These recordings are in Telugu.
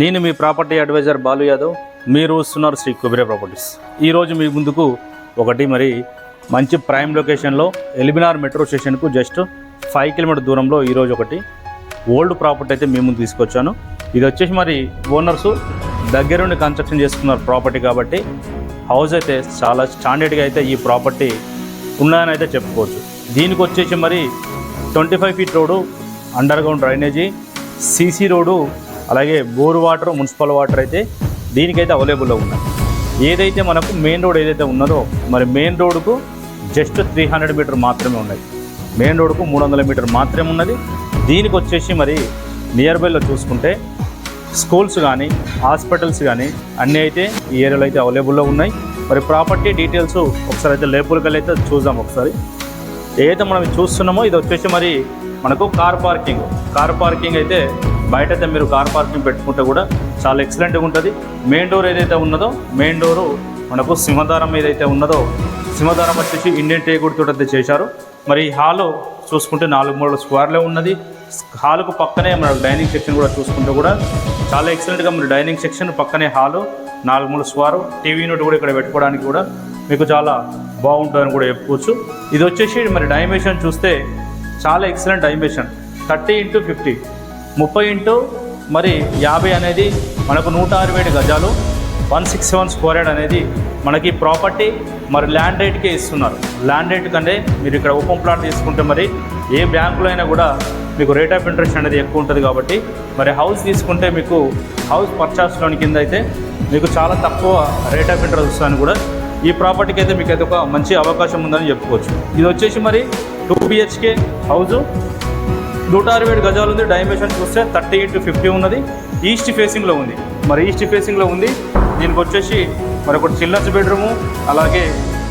నేను మీ ప్రాపర్టీ అడ్వైజర్ బాలు యాదవ్. మీరు వస్తున్నారు శ్రీ కుబేరే ప్రాపర్టీస్. ఈరోజు మీ ముందుకు ఒకటి మరి మంచి ప్రైమ్ లొకేషన్లో ఎలిబినార్ మెట్రో స్టేషన్కు జస్ట్ ఫైవ్ కిలోమీటర్ దూరంలో ఈరోజు ఒకటి ఓల్డ్ ప్రాపర్టీ అయితే మీ ముందు తీసుకొచ్చాను. ఇది వచ్చేసి మరి ఓనర్సు దగ్గరుండి కన్స్ట్రక్షన్ చేసుకున్నారు ప్రాపర్టీ కాబట్టి హౌస్ అయితే చాలా స్టాండర్డ్గా అయితే ఈ ప్రాపర్టీ ఉన్నదని అయితే చెప్పుకోవచ్చు. దీనికి వచ్చేసి మరి twenty five feet road underground drainage CC road అలాగే బోర్ వాటర్ మున్సిపల్ వాటర్ అయితే దీనికైతే అవైలబుల్లో ఉన్నాయి. ఏదైతే మనకు మెయిన్ రోడ్ ఏదైతే ఉన్నదో మరి మెయిన్ రోడ్కు జస్ట్ త్రీ హండ్రెడ్ మీటర్ మాత్రమే ఉన్నది. మెయిన్ రోడ్కు మూడు వందల మీటర్ మాత్రమే ఉన్నది. దీనికి వచ్చేసి మరి నియర్ బైలో చూసుకుంటే స్కూల్స్ కానీ హాస్పిటల్స్ కానీ అన్నీ అయితే ఈ ఏరియాలో అయితే అవైలబుల్లో ఉన్నాయి. మరి ప్రాపర్టీ డీటెయిల్స్ ఒకసారి అయితే లేపులకల్ అయితే చూద్దాం ఒకసారి. ఏదైతే మనం చూస్తున్నామో ఇది వచ్చేసి మరి మనకు కార్ పార్కింగ్. కార్ పార్కింగ్ అయితే బయట అయితే మీరు కార్ పార్కింగ్ పెట్టుకుంటే కూడా చాలా ఎక్సలెంట్గా ఉంటుంది. మెయిన్ డోర్ ఏదైతే ఉన్నదో మెయిన్ డోరు మనకు సింహదారం ఏదైతే ఉన్నదో సింహదారం వచ్చేసి ఇండియన్ టేకుడ్ అయితే చేశారు. మరి ఈ హాలు చూసుకుంటే నాలుగు మూడు స్క్వేర్లే ఉన్నది. హాలుకు పక్కనే మన డైనింగ్ సెక్షన్ కూడా చూసుకుంటే కూడా చాలా ఎక్సలెంట్గా మరి డైనింగ్ సెక్షన్ పక్కనే హాలు నాలుగు మూడు స్క్వేర్ టీవీ యూనిట్ కూడా ఇక్కడ పెట్టుకోవడానికి కూడా మీకు చాలా బాగుంటుందని కూడా చెప్పుకోవచ్చు. ఇది వచ్చేసి మరి డైమెన్షన్ చూస్తే చాలా excellent dimension thirty into fifty ముప్పై ఇంటూ మరి యాభై అనేది మనకు నూట అరవై ఏడు గజాలు. One six seven square yard అనేది మనకి ప్రాపర్టీ మరి ల్యాండ్ రేట్కే ఇస్తున్నారు. ల్యాండ్ రేట్ కంటే మీరు ఇక్కడ ఓపెన్ ప్లాట్ తీసుకుంటే మరి ఏ బ్యాంకులో అయినా కూడా మీకు రేట్ ఆఫ్ ఇంట్రెస్ట్ అనేది ఎక్కువ ఉంటుంది కాబట్టి మరి హౌస్ తీసుకుంటే మీకు హౌస్ పర్చేస్ లోన్ కింద అయితే మీకు చాలా తక్కువ రేట్ ఆఫ్ ఇంట్రెస్ట్ వస్తుందని కూడా ఈ ప్రాపర్టీకి అయితే మీకు అయితే ఒక మంచి అవకాశం ఉందని చెప్పుకోవచ్చు. ఇది వచ్చేసి మరి టూ బిహెచ్కే హౌజు నూట అరవై ఏడు గజాలు ఉంది డైమెన్షన్ చూస్తే థర్టీ ఇంటూ ఫిఫ్టీ ఉన్నది. ఈస్ట్ ఫేసింగ్లో ఉంది. మరి ఈస్ట్ ఫేసింగ్లో ఉంది. దీనికి వచ్చేసి మరి ఒకటి చిల్డ్రన్స్ బెడ్రూము అలాగే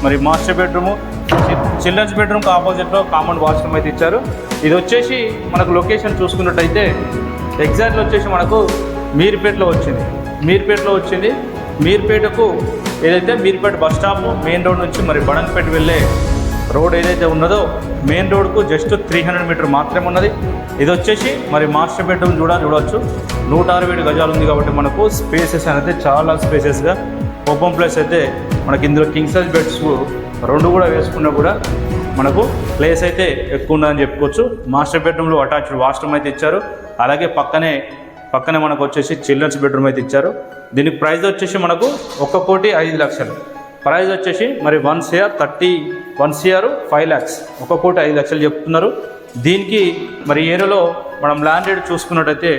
మరి మాస్టర్ బెడ్రూము. చిల్డ్రన్స్ బెడ్రూమ్కి ఆపోజిట్లో కామన్ వాష్రూమ్ అయితే ఇచ్చారు. ఇది వచ్చేసి మనకు లొకేషన్ చూసుకున్నట్టయితే ఎగ్జాక్ట్లో వచ్చేసి మనకు మీర్పేటలో వచ్చింది. మీర్పేటలో వచ్చింది. మీర్పేటకు ఏదైతే Meerpet bus stop main road నుంచి మరి బడంగపేట వెళ్ళే రోడ్ ఏదైతే ఉన్నదో మెయిన్ రోడ్కు జస్ట్ త్రీ హండ్రెడ్ మీటర్ మాత్రమే ఉన్నది. ఇది వచ్చేసి మరి మాస్టర్ బెడ్రూమ్ కూడా చూడవచ్చు నూట అరవై ఏడు గజాలు ఉంది కాబట్టి మనకు స్పేసెస్ అనేది చాలా స్పేసెస్గా ఓపెన్ ప్లేస్ అయితే మనకి ఇందులో కింగ్ సైజ్ బెడ్స్ రెండు కూడా వేసుకున్నా కూడా మనకు ప్లేస్ అయితే ఎక్కువ ఉందని చెప్పుకోవచ్చు. మాస్టర్ బెడ్రూమ్లో అటాచ్డ్ వాష్రూమ్ అయితే ఇచ్చారు. అలాగే పక్కనే పక్కనే మనకు వచ్చేసి చిల్డ్రన్స్ బెడ్రూమ్ అయితే ఇచ్చారు. దీనికి ప్రైస్ వచ్చేసి మనకు ఒక కోటి ఐదు లక్షలు. ప్రైజ్ వచ్చేసి మరి one CR thirty one CR five lakhs ఒక కోటి ఐదు లక్షలు చెప్తున్నారు. దీనికి మరి ఏరియాలో మనం ల్యాండ్ రేట్ చూసుకున్నట్టయితే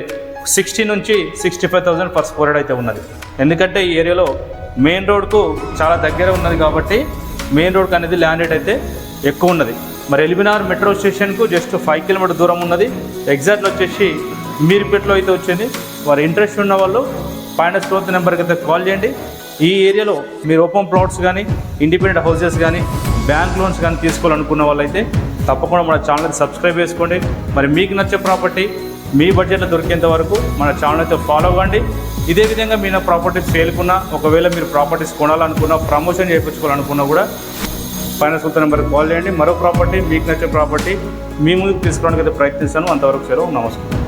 సిక్స్టీ నుంచి sixty five thousand per square అయితే ఉన్నది. ఎందుకంటే ఈ ఏరియాలో మెయిన్ రోడ్కు చాలా దగ్గర ఉన్నది కాబట్టి మెయిన్ రోడ్కి అనేది ల్యాండ్ రేట్ అయితే ఎక్కువ ఉన్నది. మరి ఎలిబినార్ మెట్రో స్టేషన్కు జస్ట్ ఫైవ్ కిలోమీటర్ దూరం ఉన్నది. ఎగ్జాక్ట్ వచ్చేసి మీర్పేటలో అయితే వచ్చింది. వారు ఇంట్రెస్ట్ ఉన్న వాళ్ళు ఫైనాన్స్ గ్రోత్ నెంబర్కి అయితే కాల్ చేయండి. ఈ ఏరియాలో మీరు ఓపెన్ ప్లాట్స్ కానీ ఇండిపెండెంట్ హౌసెస్ కానీ బ్యాంక్ లోన్స్ కానీ తీసుకోవాలనుకున్న వాళ్ళైతే తప్పకుండా మన ఛానల్ని సబ్స్క్రైబ్ చేసుకోండి. మరి మీకు నచ్చే ప్రాపర్టీ మీ బడ్జెట్లో దొరికేంత వరకు మన ఛానల్ అయితే ఫాలో అవ్వండి. ఇదే విధంగా మీ ప్రాపర్టీస్ సేల్కున్నా ఒకవేళ మీరు ప్రాపర్టీస్ కొనాలనుకున్నా ప్రమోషన్ చేయించుకోవాలనుకున్నా కూడా పైన సూత్ర నెంబర్కి కాల్ చేయండి. మరో ప్రాపర్టీ మీకు నచ్చే ప్రాపర్టీ మీ ముందుకు తీసుకోవడానికి అయితే ప్రయత్నిస్తాను. అంతవరకు సెలవు నమస్కారం.